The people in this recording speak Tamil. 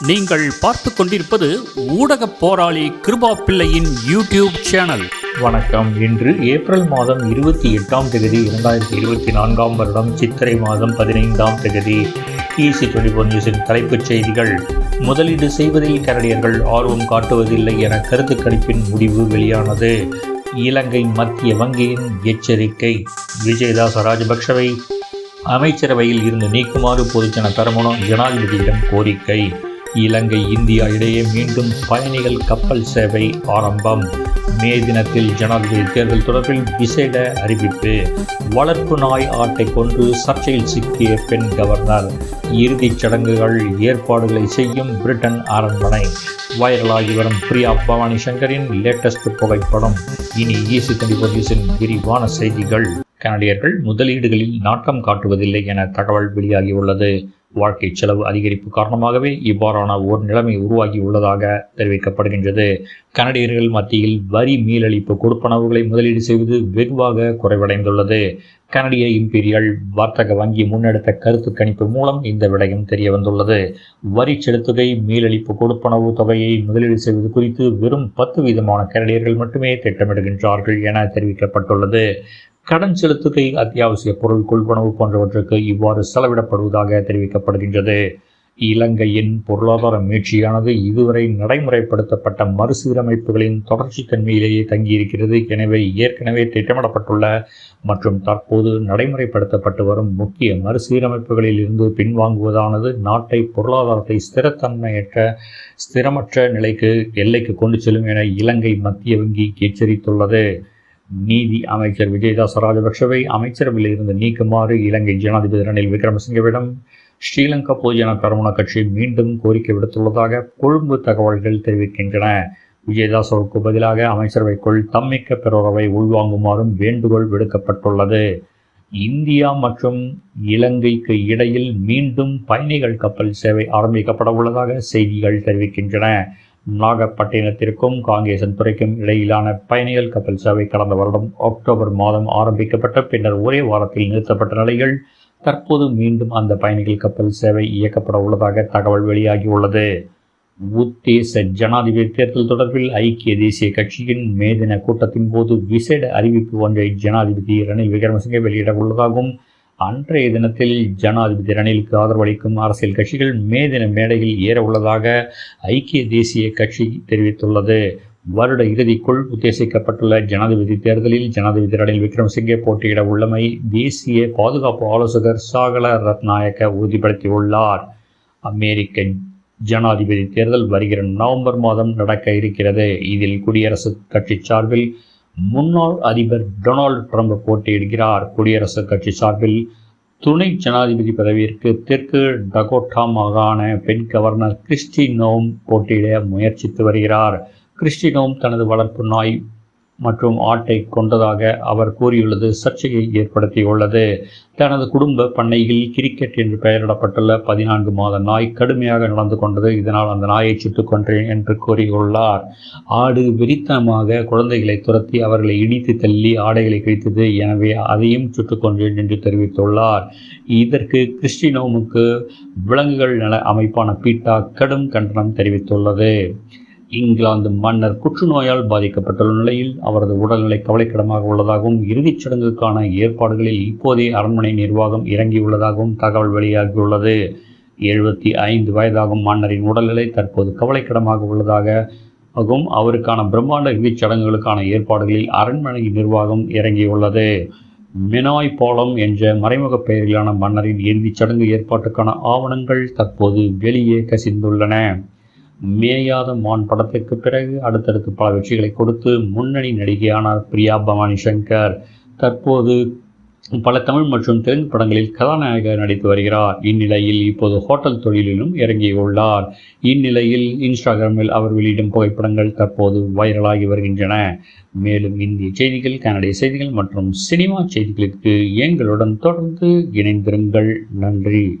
நீங்கள் பார்த்து கொண்டிருப்பது ஊடக போராளி கிருபா பிள்ளையின் யூடியூப் சேனல். வணக்கம். இன்று ஏப்ரல் மாதம் இருபத்தி எட்டாம் தேதி இரண்டாயிரத்தி இருபத்தி நான்காம் வருடம் சித்திரை மாதம் பதினைந்தாம் தேதி. ஈசி டுவெண்டி ஃபோர் நியூஸின் தலைப்புச் செய்திகள். முதலீடு செய்வதில் கனடியர்கள் ஆர்வம் காட்டுவதில்லை என கருத்து கணிப்பின் முடிவு வெளியானது. இலங்கை மத்திய வங்கியின் எச்சரிக்கை. விஜயதாச ராஜபக்ஷவை அமைச்சரவையில் இருந்து நீக்குமாறு பொதுஜன பெரமுன ஜனாதிபதியிடம் கோரிக்கை. இலங்கை இந்தியா இடையே மீண்டும் பயணிகள் கப்பல் சேவை ஆரம்பம். மே தினத்தில் ஜனாதிபதி தேர்தல் தொடர்பில் விசேட அறிவிப்பு. வளர்ப்பு நாய் ஆட்டை கொன்று சர்ச்சையில் சிக்கிய பெண் கவர்னர். இறுதிச் சடங்குகள் ஏற்பாடுகளை செய்யும் பிரிட்டன் அரண்மனை. வைரலாகி வரும் பிரியா பவானி சங்கரின் லேட்டஸ்ட் புகைப்படம். இனி ஈசி தனிபொலிஸின் விரிவான செய்திகள். கனடியர்கள் முதலீடுகளில் நாட்டம் காட்டுவதில்லை என தகவல் வெளியாகியுள்ளது. வாழ்க்கை செலவு அதிகரிப்பு காரணமாகவே இவ்வாறான ஓர் நிலைமை உருவாகியுள்ளதாக தெரிவிக்கப்படுகின்றது. கனடியர்கள் மத்தியில் வரி மீளளிப்பு கொடுப்பனவுகளை முதலீடு செய்வது வெகுவாக குறைவடைந்துள்ளது. கனடிய இம்பீரியல் வர்த்தக வங்கி முன்னெடுத்த கருத்து கணிப்பு மூலம் இந்த விடயம் தெரிய வந்துள்ளது வரி செலுத்துகை மீளளிப்பு கொடுப்பனவு தொகையை முதலீடு செய்வது குறித்து வெறும் பத்து வீதமான கனடியர்கள் மட்டுமே திட்டமிடுகின்றார்கள் என தெரிவிக்கப்பட்டுள்ளது. கடன் செலுத்துகை அத்தியாவசிய பொருள் கொள்வனவு போன்றவற்றுக்கு இவ்வாறு செலவிடப்படுவதாக தெரிவிக்கப்படுகின்றது. இலங்கையின் பொருளாதார மீட்சியானது இதுவரை நடைமுறைப்படுத்தப்பட்ட மறுசீரமைப்புகளின் தொடர்ச்சி தன்மையிலேயே தங்கியிருக்கிறது. எனவே ஏற்கனவே திட்டமிடப்பட்டுள்ள மற்றும் தற்போது நடைமுறைப்படுத்தப்பட்டு வரும் முக்கிய மறுசீரமைப்புகளில் இருந்து பின்வாங்குவதானது நாட்டை பொருளாதாரத்தை ஸ்திரத்தன்மையற்ற ஸ்திரமற்ற நிலைக்கு எல்லைக்கு கொண்டு செல்லும் என இலங்கை மத்திய வங்கி எச்சரித்துள்ளது. நீதி அமைச்சர் விஜயதாச ராஜபக்ஷவை அமைச்சரவையில் இருந்து நீக்குமாறு இலங்கை ஜனாதிபதி ரணில் விக்ரமசிங்கவிடம் ஸ்ரீலங்கா பொதுஜன பெரமுன கட்சி மீண்டும் கோரிக்கை விடுத்துள்ளதாக கொழும்பு தகவல்கள் தெரிவிக்கின்றன. விஜயதாசவுக்கு பதிலாக அமைச்சரவைக்குள் தம்மிக்க பிறரவை உள்வாங்குமாறும் வேண்டுகோள் விடுக்கப்பட்டுள்ளது. இந்தியா மற்றும் இலங்கைக்கு இடையில் மீண்டும் பயணிகள் கப்பல் சேவை ஆரம்பிக்கப்பட உள்ளதாக செய்திகள் தெரிவிக்கின்றன. நாகப்பட்டினத்திற்கும் காங்கேசன் துறைக்கும் இடையிலான பயணிகள் கப்பல் சேவை கடந்த வருடம் அக்டோபர் மாதம் ஆரம்பிக்கப்பட்ட பின்னர் ஒரே வாரத்தில் நிறுத்தப்பட்ட நிலையில் தற்போது மீண்டும் அந்த பயணிகள் கப்பல் சேவை இயக்கப்பட உள்ளதாக தகவல் வெளியாகியுள்ளது. உத்தேச ஜனாதிபதி தேர்தல் தொடர்பில் ஐக்கிய தேசிய கட்சியின் மேதின கூட்டத்தின் போது விசேட அறிவிப்பு ஒன்றை ஜனாதிபதி ரணில் விக்ரமசிங்கே வெளியிட உள்ளதாகவும் அன்றைய தினத்தில் ஜனாதிபதி ரணிலுக்கு ஆதரவளிக்கும் அரசியல் கட்சிகள் மே தின மேடையில் ஏற உள்ளதாக ஐக்கிய தேசிய கட்சி தெரிவித்துள்ளது. வருட இறுதிக்குள் உத்தேசிக்கப்பட்டுள்ள ஜனாதிபதி தேர்தலில் ஜனாதிபதி ரணில் விக்ரமசிங்கே போட்டியிட உள்ளமை தேசிய பாதுகாப்பு ஆலோசகர் சாகல ரத்நாயக்க உறுதிப்படுத்தியுள்ளார். அமெரிக்க ஜனாதிபதி தேர்தல் வருகிற நவம்பர் மாதம் நடக்க இருக்கிறது. இதில் குடியரசுக் கட்சி சார்பில் முன்னாள் அதிபர் டொனால்டு ட்ரம்ப் போட்டியிடுகிறார். குடியரசுக் கட்சி சார்பில் துணை ஜனாதிபதி பதவியிற்கு தெற்கு டகோட்டா மாகாண பெண் கவர்னர் கிறிஸ்டி நோம் போட்டியிட முயற்சித்து வருகிறார். கிறிஸ்டி நோம் தனது வளர்ப்பு நாய் மற்றும் ஆட்டை கொண்டதாக அவர் கூறியுள்ளது. சர்ச்சையை ஏற்படுத்தியுள்ளது. தனது குடும்ப பண்ணையில் கிரிக்கெட் என்று பெயரிடப்பட்டுள்ள பதினான்கு மாத நாய் கடுமையாக நடந்து கொண்டது. இதனால் அந்த நாயை சுட்டுக்கொன்றேன் என்று கூறியுள்ளார். ஆடு விரித்தனமாக குழந்தைகளை துரத்தி அவர்களை இடித்து தள்ளி ஆடைகளை கிழித்தது. எனவே அதையும் சுட்டுக்கொன்றேன் என்று தெரிவித்துள்ளார். இதற்கு கிறிஸ்டினோமுக்கு விலங்குகள் நல அமைப்பான பீட்டா கடும் கண்டனம் தெரிவித்துள்ளது. இங்கிலாந்து மன்னர் புற்றுநோயால் பாதிக்கப்பட்டுள்ள நிலையில் அவரது உடல்நிலை கவலைக்கிடமாக உள்ளதாகவும் இறுதிச் சடங்குக்கான ஏற்பாடுகளில் இப்போதே அரண்மனை நிர்வாகம் இறங்கியுள்ளதாகவும் தகவல் வெளியாகியுள்ளது. எழுபத்தி ஐந்து வயதாகும் மன்னரின் உடல்நிலை தற்போது கவலைக்கிடமாக உள்ளதாகவும் அவருக்கான பிரம்மாண்ட இறுதிச் சடங்குகளுக்கான ஏற்பாடுகளில் அரண்மனை நிர்வாகம் இறங்கியுள்ளது. மினாய் பாலம் என்ற மறைமுக பெயரிலான மன்னரின் இறுதிச் சடங்கு ஏற்பாட்டுக்கான ஆவணங்கள் தற்போது வெளியே கசிந்துள்ளன. மேயாத மான் படத்திற்கு பிறகு அடுத்தடுத்து பல வெற்றிகளை கொடுத்து முன்னணி நடிகையானார் பிரியா பவானி சங்கர். தற்போது பல தமிழ் மற்றும் தெலுங்கு படங்களில் கதாநாயகர் நடித்து வருகிறார். இந்நிலையில் இப்போது ஹோட்டல் தொழிலிலும் இறங்கியுள்ளார். இந்நிலையில் இன்ஸ்டாகிராமில் அவர் வெளியிடும் புகைப்படங்கள் தற்போது வைரலாகி வருகின்றன. மேலும் இந்திய செய்திகள் கனடிய செய்திகள் மற்றும் சினிமா செய்திகளுக்கு எங்களுடன் தொடர்ந்து இணைந்திருங்கள். நன்றி.